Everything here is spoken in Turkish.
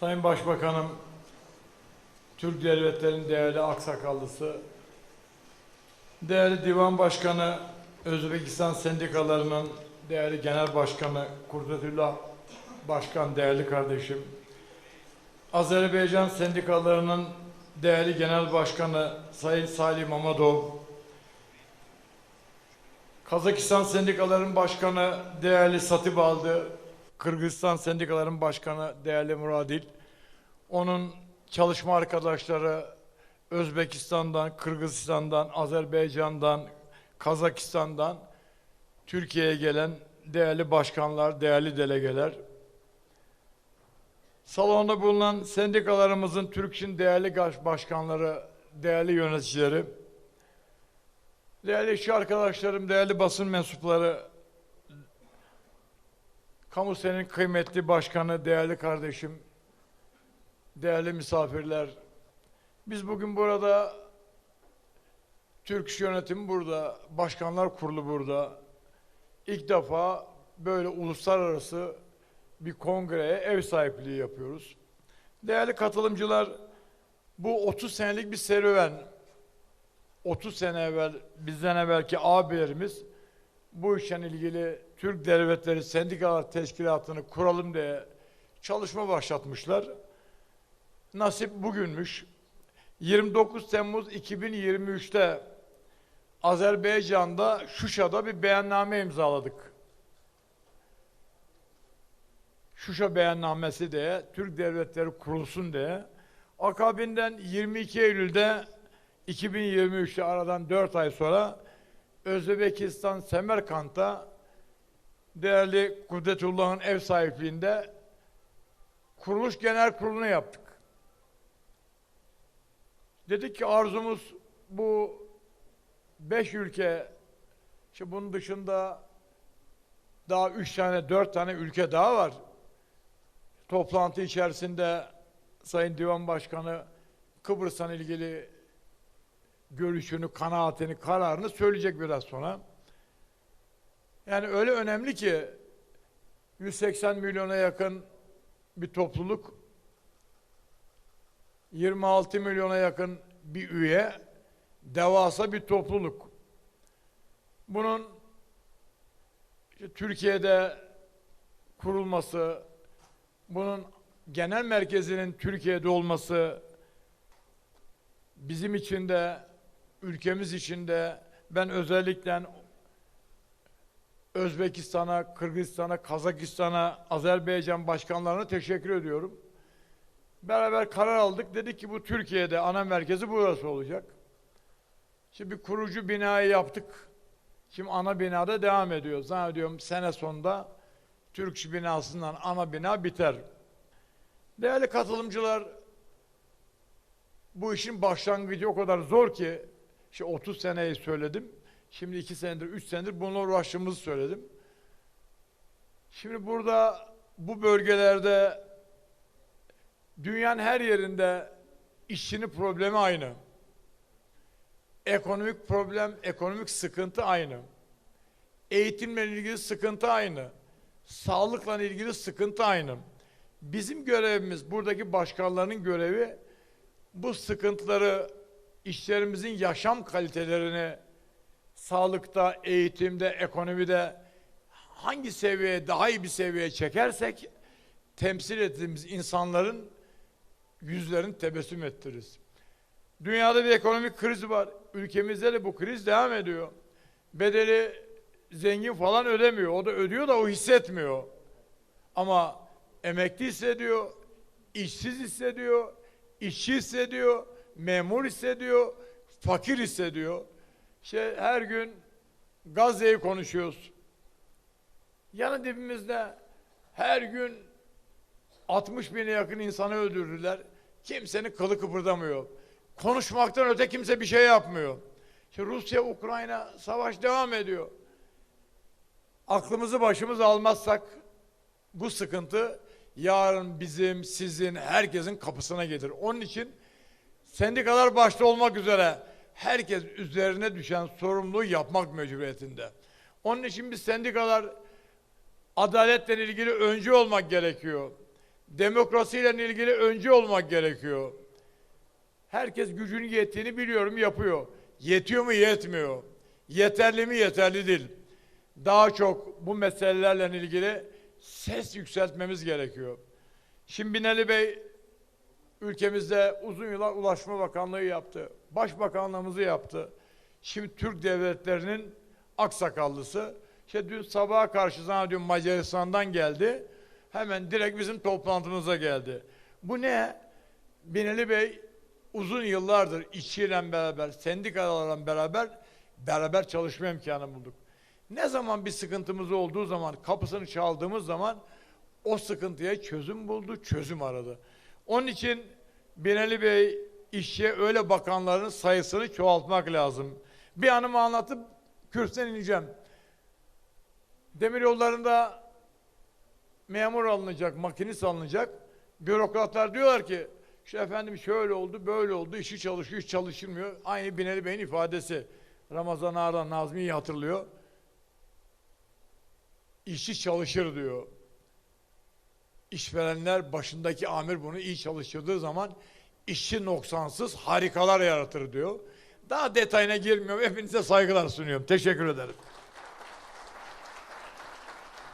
Sayın Başbakanım, Türk Devletleri'nin değerli aksakallısı, değerli Divan Başkanı, Özbekistan Sendikalarının değerli Genel Başkanı Kudretullah Başkan, değerli kardeşim, Azerbaycan Sendikalarının değerli Genel Başkanı Sayın Salih Mamadov, Kazakistan Sendikaların Başkanı değerli Satip Kırgızistan Sendikaların Başkanı değerli Muradil, onun çalışma arkadaşları Özbekistan'dan, Kırgızistan'dan, Azerbaycan'dan, Kazakistan'dan Türkiye'ye gelen değerli başkanlar, değerli delegeler, salonda bulunan sendikalarımızın Türk'ün değerli başkanları, değerli yöneticileri, Değerli işçi arkadaşlarım, değerli basın mensupları, kamu senin kıymetli başkanı, değerli kardeşim, değerli misafirler. Biz bugün burada, Türk İş Yönetimi burada, Başkanlar Kurulu burada. İlk defa böyle uluslararası bir kongreye ev sahipliği yapıyoruz. Değerli katılımcılar, bu 30 senelik bir serüven. 30 sene evvel bizden evvelki abilerimiz bu işle ilgili Türk Devletleri Sendikalar Teşkilatı'nı kuralım diye çalışma başlatmışlar. Nasip bugünmüş. 29 Temmuz 2023'te Azerbaycan'da Şuşa'da bir beyanname imzaladık. Şuşa beyannamesi diye Türk Devletleri kurulsun diye. Akabinden 22 Eylül'de 2023'te aradan 4 ay sonra Özbekistan Semerkant'ta değerli Kudretullah'ın ev sahipliğinde kuruluş genel kurulunu yaptık. Dedik ki arzumuz bu beş ülke, işte bunun dışında daha üç tane, dört tane ülke daha var. Toplantı içerisinde Sayın Divan Başkanı Kıbrıs'tan ilgili görüşünü, kanaatini, kararını söyleyecek biraz sonra. Yani öyle önemli ki 180 milyona yakın bir topluluk 26 milyona yakın bir üye devasa bir topluluk. Bunun işte Türkiye'de kurulması, bunun genel merkezinin Türkiye'de olması bizim için de ülkemiz için de ben özellikle Özbekistan'a, Kırgızistan'a, Kazakistan'a, Azerbaycan başkanlarına teşekkür ediyorum. Beraber karar aldık. Dedik ki bu Türkiye'de ana merkezi burası olacak. Şimdi kurucu binayı yaptık. Şimdi ana binada devam ediyor. Zannediyorum sene sonunda Türk İş binasından ana bina biter. Değerli katılımcılar, bu işin başlangıcı o kadar zor ki işte 30 seneyi söyledim. Şimdi 2 senedir, 3 senedir bununla uğraştığımızı söyledim. Şimdi burada bu bölgelerde dünyanın her yerinde işçinin problemi aynı. Ekonomik problem, ekonomik sıkıntı aynı. Eğitimle ilgili sıkıntı aynı. Sağlıkla ilgili sıkıntı aynı. Bizim görevimiz, buradaki başkanların görevi bu sıkıntıları işlerimizin yaşam kalitelerini sağlıkta, eğitimde, ekonomide hangi seviyeye daha iyi bir seviyeye çekersek temsil ettiğimiz insanların yüzlerini tebessüm ettiririz. Dünyada bir ekonomik kriz var. Ülkemizde de bu kriz devam ediyor. Bedeli zengin falan ödemiyor. O da ödüyor da o hissetmiyor. Ama emekli hissediyor, işsiz hissediyor, işçi hissediyor, memur hissediyor, fakir hissediyor. İşte her gün Gazze'yi konuşuyoruz. Yanı dibimizde her gün 60 bine yakın insanı öldürdüler. Kimsenin kılı kıpırdamıyor. Konuşmaktan öte kimse bir şey yapmıyor. İşte Rusya-Ukrayna savaş devam ediyor. Aklımızı başımız almazsak bu sıkıntı yarın bizim, sizin, herkesin kapısına gelir. Onun için sendikalar başta olmak üzere herkes üzerine düşen sorumluluğu yapmak mecburiyetinde. Onun için biz sendikalar adaletle ilgili öncü olmak gerekiyor. Demokrasiyle ilgili önce olmak gerekiyor. Herkes gücünün yettiğini biliyorum yapıyor. Yetiyor mu yetmiyor. Yeterli mi yeterli değil. Daha çok bu meselelerle ilgili ses yükseltmemiz gerekiyor. Şimdi Binali Bey ülkemizde uzun yıllar Ulaşma Bakanlığı yaptı. Başbakanlığımızı yaptı. Şimdi Türk devletlerinin aksakallısı. İşte dün sabaha karşı zannediyorum Macaristan'dan geldi. Hemen direkt bizim toplantımıza geldi. Bu ne? Binali Bey uzun yıllardır işçiyle beraber, sendikalarla beraber beraber çalışma imkanı bulduk. Ne zaman bir sıkıntımız olduğu zaman, kapısını çaldığımız zaman o sıkıntıya çözüm buldu, çözüm aradı. Onun için Binali Bey işçiye öyle bakanların sayısını çoğaltmak lazım. Bir anımı anlatıp kürsüden ineceğim. Demir yollarında memur alınacak, makinist alınacak. Bürokratlar diyorlar ki, şu efendim şöyle oldu, böyle oldu, işi çalışıyor, iş çalışılmıyor. Aynı Binali Bey'in ifadesi. Ramazan Ağa'dan Nazmi'yi hatırlıyor. İşçi çalışır diyor. İşverenler başındaki amir bunu iyi çalıştırdığı zaman işçi noksansız harikalar yaratır diyor. Daha detayına girmiyorum. Hepinize saygılar sunuyorum. Teşekkür ederim.